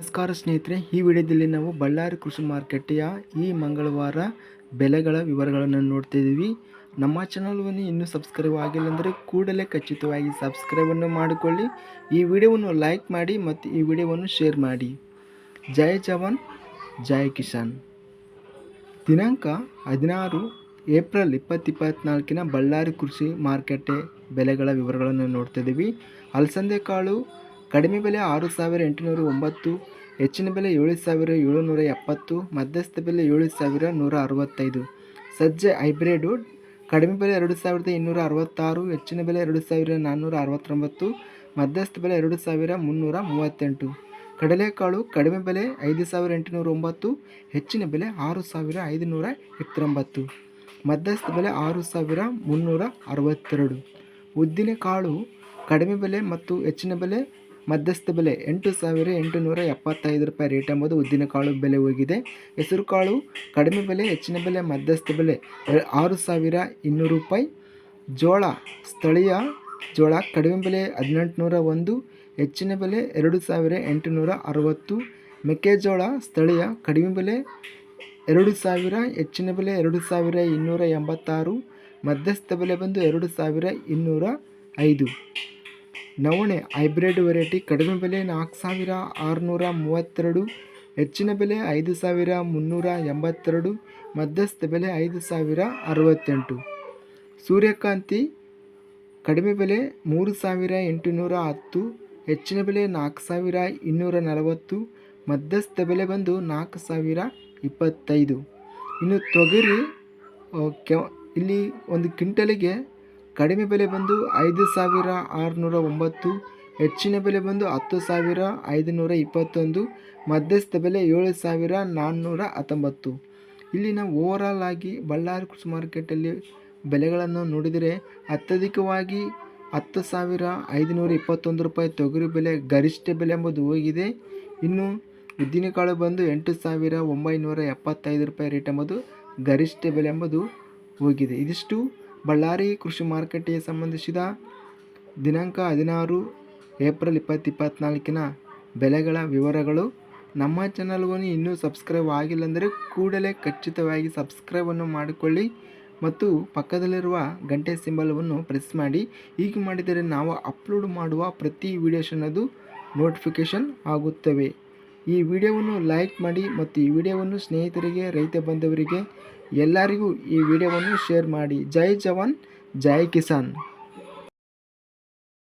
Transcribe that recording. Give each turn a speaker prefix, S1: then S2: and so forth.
S1: ನಮಸ್ಕಾರ ಸ್ನೇಹಿತರೆ, ಈ ವಿಡಿಯೋದಲ್ಲಿ ನಾವು ಬಳ್ಳಾರಿ ಕೃಷಿ ಮಾರುಕಟ್ಟೆಯ ಈ ಮಂಗಳವಾರ ಬೆಲೆಗಳ ವಿವರಗಳನ್ನು ನೋಡ್ತಿದ್ದೀವಿ ನಮ್ಮ ಚಾನಲ್ವನ್ನು ಇನ್ನೂ ಸಬ್ಸ್ಕ್ರೈಬ್ ಆಗಿಲ್ಲ ಅಂದರೆ ಕೂಡಲೇ ಖಚಿತವಾಗಿ ಸಬ್ಸ್ಕ್ರೈಬನ್ನು ಮಾಡಿಕೊಳ್ಳಿ. ಈ ವಿಡಿಯೋವನ್ನು ಲೈಕ್ ಮಾಡಿ ಮತ್ತು ಈ ವಿಡಿಯೋವನ್ನು ಶೇರ್ ಮಾಡಿ. ಜಯ ಜವಾನ್ ಜಯ ಕಿಸಾನ್. ದಿನಾಂಕ ಹದಿನಾರು ಏಪ್ರಿಲ್ ಇಪ್ಪತ್ತು ಇಪ್ಪತ್ತ್ನಾಲ್ಕಿನ ಬಳ್ಳಾರಿ ಕೃಷಿ ಮಾರುಕಟ್ಟೆ ಬೆಲೆಗಳ ವಿವರಗಳನ್ನು ನೋಡ್ತಿದ್ದೀವಿ ಅಲಸಂದೆ ಕಾಳು ಕಡಿಮೆ ಬೆಲೆ ಆರು ಸಾವಿರ ಎಂಟುನೂರ ಒಂಬತ್ತು, ಹೆಚ್ಚಿನ ಬೆಲೆ ಏಳು ಸಾವಿರ ಏಳುನೂರ ಎಪ್ಪತ್ತು, ಮಧ್ಯಸ್ಥ ಬೆಲೆ ಏಳು ಸಾವಿರ ನೂರ ಅರವತ್ತೈದು. ಸಜ್ಜೆ ಹೈಬ್ರಿಡು ಕಡಿಮೆ ಬೆಲೆ ಎರಡು ಸಾವಿರದ ಇನ್ನೂರ ಅರವತ್ತಾರು, ಹೆಚ್ಚಿನ ಬೆಲೆ ಎರಡು ಸಾವಿರ ನಾನ್ನೂರ ಅರವತ್ತೊಂಬತ್ತು, ಮಧ್ಯಸ್ಥ ಬೆಲೆ ಎರಡು ಸಾವಿರ ಮುನ್ನೂರ ಮೂವತ್ತೆಂಟು. ಕಡಲೆಕಾಳು ಕಡಿಮೆ ಬೆಲೆ ಐದು ಸಾವಿರ ಎಂಟುನೂರ ಒಂಬತ್ತು, ಹೆಚ್ಚಿನ ಬೆಲೆ ಆರು ಸಾವಿರ ಐದುನೂರ ಎಪ್ಪತ್ತೊಂಬತ್ತು. ಮಧ್ಯಸ್ಥ ಬೆಲೆ ಆರು ಸಾವಿರ ಮುನ್ನೂರ ಅರವತ್ತೆರಡು. ಉದ್ದಿನ ಕಾಳು ಕಡಿಮೆ ಬೆಲೆ ಮತ್ತು ಹೆಚ್ಚಿನ ಬೆಲೆ ಮಧ್ಯಸ್ಥ ಬೆಲೆ ಎಂಟು ಸಾವಿರ ಎಂಟುನೂರ ಎಪ್ಪತ್ತೈದು ರೂಪಾಯಿ ರೇಟ್ ಎಂಬುದು ಉದ್ದಿನಕಾಳು ಬೆಲೆ ಹೋಗಿದೆ. ಹೆಸರುಕಾಳು ಕಡಿಮೆ ಬೆಲೆ, ಹೆಚ್ಚಿನ ಬೆಲೆ, ಮಧ್ಯಸ್ಥ ಬೆಲೆ ಆರು ಸಾವಿರ ಇನ್ನೂರು ರೂಪಾಯಿ. ಜೋಳ ಸ್ಥಳೀಯ ಜೋಳ ಕಡಿಮೆ ಬೆಲೆ ಹದಿನೆಂಟುನೂರ ಒಂದು, ಹೆಚ್ಚಿನ ಬೆಲೆ ಎರಡು ಸಾವಿರ ಎಂಟುನೂರ ಅರವತ್ತು. ಮೆಕ್ಕೆಜೋಳ ಸ್ಥಳೀಯ ಕಡಿಮೆ ಬೆಲೆ ಎರಡು ಸಾವಿರ, ಹೆಚ್ಚಿನ ಬೆಲೆ ಎರಡು ಸಾವಿರ ಇನ್ನೂರ ಎಂಬತ್ತಾರು. ಮಧ್ಯಸ್ಥ ಬೆಲೆ ಬಂದು ಎರಡು ಸಾವಿರ ಇನ್ನೂರ ಐದು. ನವಣೆ ಹೈಬ್ರಿಡ್ ವೆರೈಟಿ ಕಡಿಮೆ ಬೆಲೆ ನಾಲ್ಕು ಸಾವಿರ ಆರುನೂರ ಮೂವತ್ತೆರಡು, ಹೆಚ್ಚಿನ ಬೆಲೆ ಐದು ಸಾವಿರ ಮುನ್ನೂರ ಎಂಬತ್ತೆರಡು, ಮಧ್ಯಸ್ಥ ಬೆಲೆ ಐದು ಸಾವಿರ ಅರವತ್ತೆಂಟು. ಸೂರ್ಯಕಾಂತಿ ಕಡಿಮೆ ಬೆಲೆ ಮೂರು ಸಾವಿರ ಎಂಟುನೂರ ಹತ್ತು, ಹೆಚ್ಚಿನ ಬೆಲೆ ನಾಲ್ಕು ಸಾವಿರ ಇನ್ನೂರ ನಲವತ್ತು, ಮಧ್ಯಸ್ಥ ಬೆಲೆ ಬಂದು ನಾಲ್ಕು ಸಾವಿರ ಇಪ್ಪತ್ತೈದು. ಇನ್ನು ತೊಗರಿ ಕೆ ಇಲ್ಲಿ ಒಂದು ಕ್ವಿಂಟಲಿಗೆ ಕಡಿಮೆ ಬೆಲೆ ಬಂದು ಐದು ಸಾವಿರ ಆರುನೂರ ಒಂಬತ್ತು, ಹೆಚ್ಚಿನ ಬೆಲೆ ಬಂದು ಹತ್ತು ಸಾವಿರ ಐದುನೂರ ಇಪ್ಪತ್ತೊಂದು, ಮಧ್ಯಸ್ಥ ಬೆಲೆ ಏಳು ಸಾವಿರ ನಾನ್ನೂರ ಹತ್ತೊಂಬತ್ತು. ಇಲ್ಲಿನ ಓವರಾಲ್ ಆಗಿ ಬಳ್ಳಾರಿ ಕೃಷಿ ಮಾರ್ಕೆಟಲ್ಲಿ ಬೆಲೆಗಳನ್ನು ನೋಡಿದರೆ ಅತ್ಯಧಿಕವಾಗಿ ಹತ್ತು ಸಾವಿರ ಐದುನೂರ ಇಪ್ಪತ್ತೊಂದು ರೂಪಾಯಿ ತೊಗರಿ ಬೆಲೆ ಗರಿಷ್ಠ ಬೆಲೆ ಎಂಬುದು ಹೋಗಿದೆ. ಇನ್ನು ಉದ್ದಿನಕಾಳು ಬಂದು ಎಂಟು ಸಾವಿರ ಒಂಬೈನೂರ ಎಪ್ಪತ್ತೈದು ರೂಪಾಯಿ ರೇಟ್ ಎಂಬುದು ಗರಿಷ್ಠ ಬೆಲೆ ಎಂಬುದು ಹೋಗಿದೆ. ಇದಿಷ್ಟು. ಬಳ್ಳಾರಿ ಕೃಷಿ ಮಾರುಕಟ್ಟೆಗೆ ಸಂಬಂಧಿಸಿದ ದಿನಾಂಕ ಹದಿನಾರು ಏಪ್ರಿಲ್ ಇಪ್ಪತ್ತು ಇಪ್ಪತ್ತ್ನಾಲ್ಕಿನ ಬೆಲೆಗಳ ವಿವರಗಳು. ನಮ್ಮ ಚಾನಲ್ವನ್ನು ಇನ್ನೂ ಸಬ್ಸ್ಕ್ರೈಬ್ ಆಗಿಲ್ಲ ಅಂದರೆ ಕೂಡಲೇ ಖಚಿತವಾಗಿ ಸಬ್ಸ್ಕ್ರೈಬನ್ನು ಮಾಡಿಕೊಳ್ಳಿ ಮತ್ತು ಪಕ್ಕದಲ್ಲಿರುವ ಗಂಟೆ ಸಿಂಬಲವನ್ನು ಪ್ರೆಸ್ ಮಾಡಿ. ಹೀಗೆ ಮಾಡಿದರೆ ನಾವು ಅಪ್ಲೋಡ್ ಮಾಡುವ ಪ್ರತಿ ವಿಡಿಯೋಷನ್ನದು ನೋಟಿಫಿಕೇಷನ್ ಆಗುತ್ತವೆ. ಈ ವಿಡಿಯೋವನ್ನು ಲೈಕ್ ಮಾಡಿ ಮತ್ತು ಈ ವಿಡಿಯೋವನ್ನು ಸ್ನೇಹಿತರಿಗೆ, ರೈತ ಬಂಧುವರಿಗೆ ಎಲ್ಲರಿಗೂ ಈ ವಿಡಿಯೋವನ್ನು ಶೇರ್ ಮಾಡಿ. ಜೈ ಜವಾನ್ ಜೈ ಕಿಸಾನ್.